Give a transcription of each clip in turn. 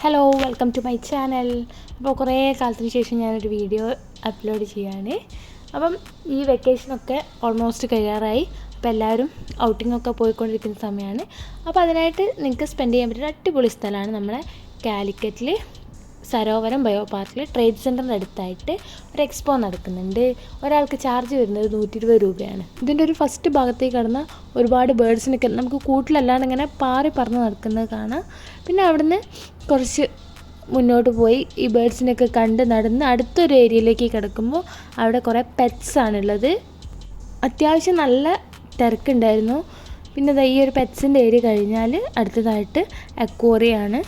Hello welcome to my channel അപ്പോൾ കുറേ കാലത്തിന് ശേഷം ഞാനൊരു വീഡിയോ അപ്ലോഡ് ചെയ്യാണ്. അപ്പം ഈ വെക്കേഷനൊക്കെ ഓൾമോസ്റ്റ് കഴിയാറായി. അപ്പോൾ എല്ലാവരും ഔട്ടിങ്ങൊക്കെ പോയിക്കൊണ്ടിരിക്കുന്ന സമയമാണ്. അപ്പോൾ അതിനായിട്ട് നിങ്ങൾക്ക് സ്പെൻഡ് ചെയ്യാൻ പറ്റുന്ന അടിപൊളി സ്ഥലമാണ് നമ്മുടെ കാലിക്കറ്റിൽ സരോവരം ബയോ പാർക്കിൽ ട്രേഡ് സെന്ററിന്റെ അടുത്തായിട്ട് ഒരു എക്സ്പോ നടക്കുന്നുണ്ട്. ഒരാൾക്ക് ചാർജ് വരുന്നത് നൂറ്റി ഇരുപത് രൂപയാണ്. ഇതിന്റെ ഒരു ഫസ്റ്റ് ഭാഗത്തേക്ക് കടന്ന ഒരുപാട് ബേഡ്സിനൊക്കെ നമുക്ക് കൂട്ടിലല്ലാണ്ട് ഇങ്ങനെ പാറി പറന്ന് നടക്കുന്നത് കാണാം. പിന്നെ അവിടുന്ന് കുറച്ച് മുന്നോട്ട് പോയി ഈ ബേഡ്സിനൊക്കെ കണ്ട് നടന്ന് അടുത്തൊരു ഏരിയയിലേക്ക് കിടക്കുമ്പോൾ അവിടെ കുറേ പെറ്റ്സ് ആണുള്ളത്. അത്യാവശ്യം നല്ല തിരക്കുണ്ടായിരുന്നു. പിന്നെ ഈ ഒരു പെറ്റ്സിന്റെ ഏരിയ കഴിഞ്ഞാൽ അടുത്തതായിട്ട് അക്വോറിയാണ്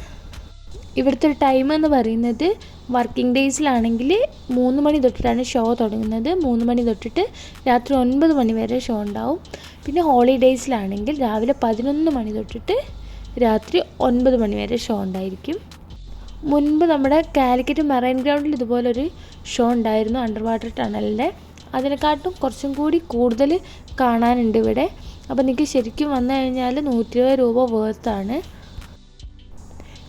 ഇവിടുത്തെ ടൈം എന്ന് പറയുന്നത് വർക്കിംഗ് ഡേയ്സിലാണെങ്കിൽ മൂന്ന് മണി തൊട്ടിട്ടാണ് ഷോ തുടങ്ങുന്നത്. മൂന്ന് മണി തൊട്ടിട്ട് രാത്രി ഒൻപത് മണി വരെ ഷോ ഉണ്ടാവും. പിന്നെ ഹോളിഡേയ്സിലാണെങ്കിൽ രാവിലെ പതിനൊന്ന് മണി തൊട്ടിട്ട് രാത്രി ഒൻപത് മണി വരെ ഷോ ഉണ്ടായിരിക്കും. മുൻപ് നമ്മുടെ കാലിക്കറ്റ് മറൈൻ ഗ്രൗണ്ടിൽ ഇതുപോലൊരു ഷോ ഉണ്ടായിരുന്നു അണ്ടർ വാട്ടർ ടണലിന്റെ അതിനെക്കാട്ടും കുറച്ചും കൂടി കൂടുതൽ കാണാനുണ്ട് ഇവിടെ. അപ്പോൾ നിങ്ങൾക്ക് ശരിക്കും വന്നു കഴിഞ്ഞാൽ നൂറ്റി രൂപ വേർത്താണ്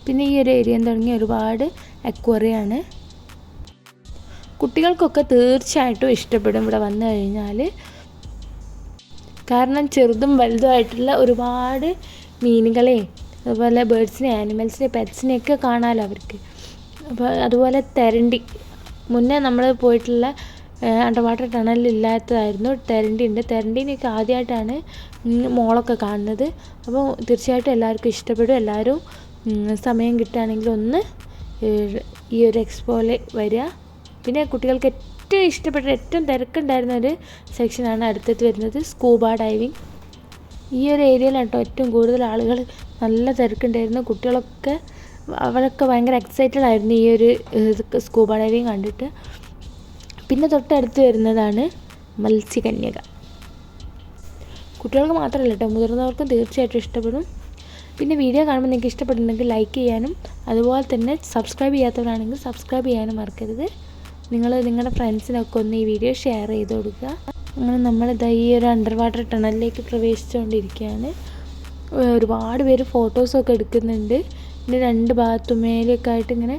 പിന്നെ ഈ ഒരു ഏരിയ തുടങ്ങി ഒരുപാട് അക്വറിയാണ്. കുട്ടികൾക്കൊക്കെ തീർച്ചയായിട്ടും ഇഷ്ടപ്പെടും ഇവിടെ വന്നു കഴിഞ്ഞാൽ കാരണം ചെറുതും വലുതുമായിട്ടുള്ള ഒരുപാട് മീനുകളെ അതുപോലെ ബേഡ്സിനെ ആനിമൽസിനെ പെറ്റ്സിനെയൊക്കെ കാണാമല്ലോ അവർക്ക്. അപ്പോൾ അതുപോലെ തെരണ്ടി മുന്നേ നമ്മൾ പോയിട്ടുള്ള അണ്ടർ വാട്ടർ ടണൽ ഇല്ലാത്തതായിരുന്നു തെരണ്ടി ഉണ്ട്. തെരണ്ടീനെയൊക്കെ ആദ്യമായിട്ടാണ് മോളൊക്കെ കാണുന്നത്. അപ്പോൾ തീർച്ചയായിട്ടും എല്ലാവർക്കും ഇഷ്ടപ്പെടും. എല്ലാവരും സമയം കിട്ടുകയാണെങ്കിൽ ഒന്ന് ഈ ഒരു എക്സ്പോയിൽ വരിക. പിന്നെ കുട്ടികൾക്ക് ഏറ്റവും ഇഷ്ടപ്പെട്ട ഏറ്റവും തിരക്കുണ്ടായിരുന്ന ഒരു സെക്ഷനാണ് അടുത്തത് വരുന്നത് സ്കൂബ ഡൈവിങ് ഈ ഒരു ഏരിയയിലാണ് കേട്ടോ ഏറ്റവും കൂടുതൽ ആളുകൾ നല്ല തിരക്കുണ്ടായിരുന്നു. കുട്ടികളൊക്കെ അവരൊക്കെ ഭയങ്കര എക്സൈറ്റഡ് ആയിരുന്നു ഈ ഒരു സ്കൂബ ഡൈവിങ് കണ്ടിട്ട്. പിന്നെ തൊട്ടടുത്ത് വരുന്നതാണ് മത്സ്യകന്യക. കുട്ടികൾക്ക് മാത്രമല്ല കേട്ടോ മുതിർന്നവർക്കും തീർച്ചയായിട്ടും ഇഷ്ടപ്പെടും. പിന്നെ വീഡിയോ കാണുമ്പോൾ നിങ്ങൾക്ക് ഇഷ്ടപ്പെട്ടുണ്ടെങ്കിൽ ലൈക്ക് ചെയ്യാനും അതുപോലെ തന്നെ സബ്സ്ക്രൈബ് ചെയ്യാത്തവരാണെങ്കിൽ സബ്സ്ക്രൈബ് ചെയ്യാനും മറക്കരുത്. നിങ്ങൾ നിങ്ങളുടെ ഫ്രണ്ട്സിനൊക്കെ ഒന്ന് ഈ വീഡിയോ ഷെയർ ചെയ്ത് കൊടുക്കുക. അങ്ങനെ നമ്മളിതാ ഈ ഒരു അണ്ടർ വാട്ടർ ടണലിലേക്ക് പ്രവേശിച്ചുകൊണ്ടിരിക്കുകയാണ് ഒരുപാട് പേര് ഫോട്ടോസൊക്കെ എടുക്കുന്നുണ്ട്. പിന്നെ രണ്ട് ഭാഗത്തുമേലൊക്കെ ആയിട്ട് ഇങ്ങനെ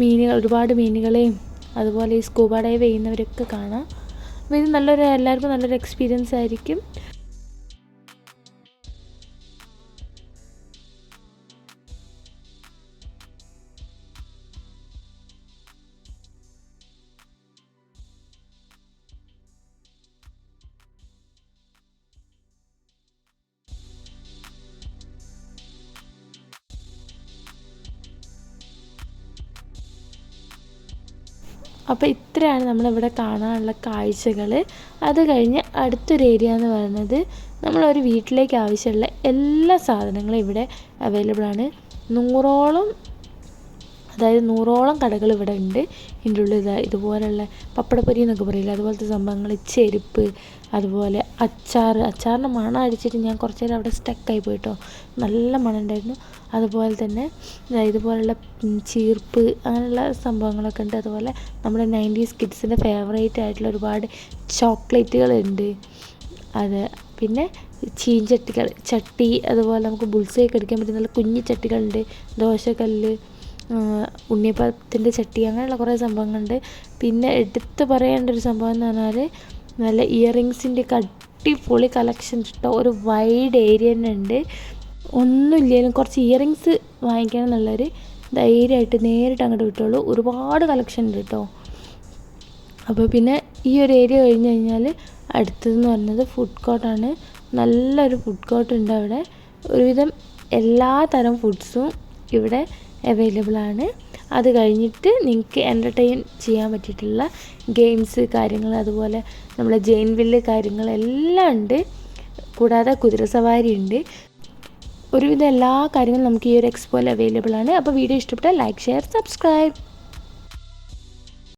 മീനുകൾ ഒരുപാട് മീനുകളെയും അതുപോലെ ഈ സ്കൂബ ഡൈവ് ചെയ്യുന്നവരൊക്കെ കാണാം. അപ്പോൾ ഇത് നല്ലൊരു എല്ലാവർക്കും നല്ലൊരു എക്സ്പീരിയൻസ് ആയിരിക്കും. അപ്പോൾ ഇത്രയാണ് നമ്മളിവിടെ കാണാനുള്ള കാഴ്ചകൾ അത് കഴിഞ്ഞ് അടുത്തൊരു ഏരിയ എന്ന് പറയുന്നത് നമ്മളൊരു വീട്ടിലേക്ക് ആവശ്യമുള്ള എല്ലാ സാധനങ്ങളും ഇവിടെ അവൈലബിൾ ആണ്. നൂറോളം അതായത് നൂറോളം കടകൾ ഇവിടെ ഉണ്ട്. ഇതിന്റെ ഉള്ളിൽ ഇതാ ഇതുപോലുള്ള പപ്പടപ്പൊരി എന്നൊക്കെ പറയില്ല? അതുപോലത്തെ സംഭവങ്ങൾ ചെരുപ്പ് അതുപോലെ അച്ചാർ അച്ചാറിന്റെ മണം അടിച്ചിട്ട് ഞാൻ കുറച്ച് നേരം അവിടെ സ്റ്റക്കായി പോയിട്ടോ നല്ല മണം ഉണ്ടായിരുന്നു. അതുപോലെ തന്നെ ഇതുപോലുള്ള ചീർപ്പ് അങ്ങനെയുള്ള സംഭവങ്ങളൊക്കെ ഉണ്ട്. അതുപോലെ നമ്മുടെ നയന്റീസ് കിഡ്സിന്റെ ഫേവറേറ്റ് ആയിട്ടുള്ള ഒരുപാട് ചോക്ലേറ്റുകളുണ്ട് അത് പിന്നെ ചീഞ്ചട്ടികൾ ചട്ടി അതുപോലെ നമുക്ക് ബുൾസയൊക്കെ അടിക്കാൻ പറ്റുന്ന നല്ല കുഞ്ഞു ചട്ടികളുണ്ട്. ദോശക്കല്ല് ഉണ്ണിയപ്പത്തിന്റെ ചട്ടി അങ്ങനെയുള്ള കുറേ സംഭവങ്ങളുണ്ട്. പിന്നെ എടുത്ത് പറയേണ്ട ഒരു സംഭവം എന്ന് പറഞ്ഞാൽ നല്ല ഇയറിങ്സിന്റെ അടിപൊളി കളക്ഷൻ കേട്ടോ ഒരു വൈഡ് ഏരിയ തന്നെ ഉണ്ട്. ഒന്നുമില്ലെങ്കിലും കുറച്ച് ഇയറിങ്സ് വാങ്ങിക്കണം എന്നുള്ളൊരു ധൈര്യമായിട്ട് നേരിട്ട് അങ്ങോട്ട് വിട്ടോളൂ ഒരുപാട് കളക്ഷൻ ഉണ്ട് കേട്ടോ. അപ്പോൾ പിന്നെ ഈ ഒരു ഏരിയ കഴിഞ്ഞ് കഴിഞ്ഞാൽ അടുത്തതെന്ന് പറഞ്ഞത് ഫുഡ് കോർട്ടാണ് നല്ലൊരു ഫുഡ് കോർട്ട് ഉണ്ട് അവിടെ. ഒരുവിധം എല്ലാ തരം ഫുഡ്സും ഇവിടെ അവൈലബിൾ ആണ്. അത് കഴിഞ്ഞിട്ട് നിങ്ങൾക്ക് എന്റർടൈൻ ചെയ്യാൻ പറ്റിയിട്ടുള്ള ഗെയിംസ് കാര്യങ്ങൾ അതുപോലെ നമ്മളെ ജെയിൻ വില്ല് കാര്യങ്ങളെല്ലാം ഉണ്ട്. കൂടാതെ കുതിരസവാരി ഉണ്ട്. ഒരുവിധം എല്ലാ കാര്യങ്ങളും നമുക്ക് ഈ ഒരു എക്സ്പോയിൽ അവൈലബിൾ ആണ്. അപ്പോൾ വീഡിയോ ഇഷ്ടപ്പെട്ടാൽ ലൈക്ക് ഷെയർ സബ്സ്ക്രൈബ്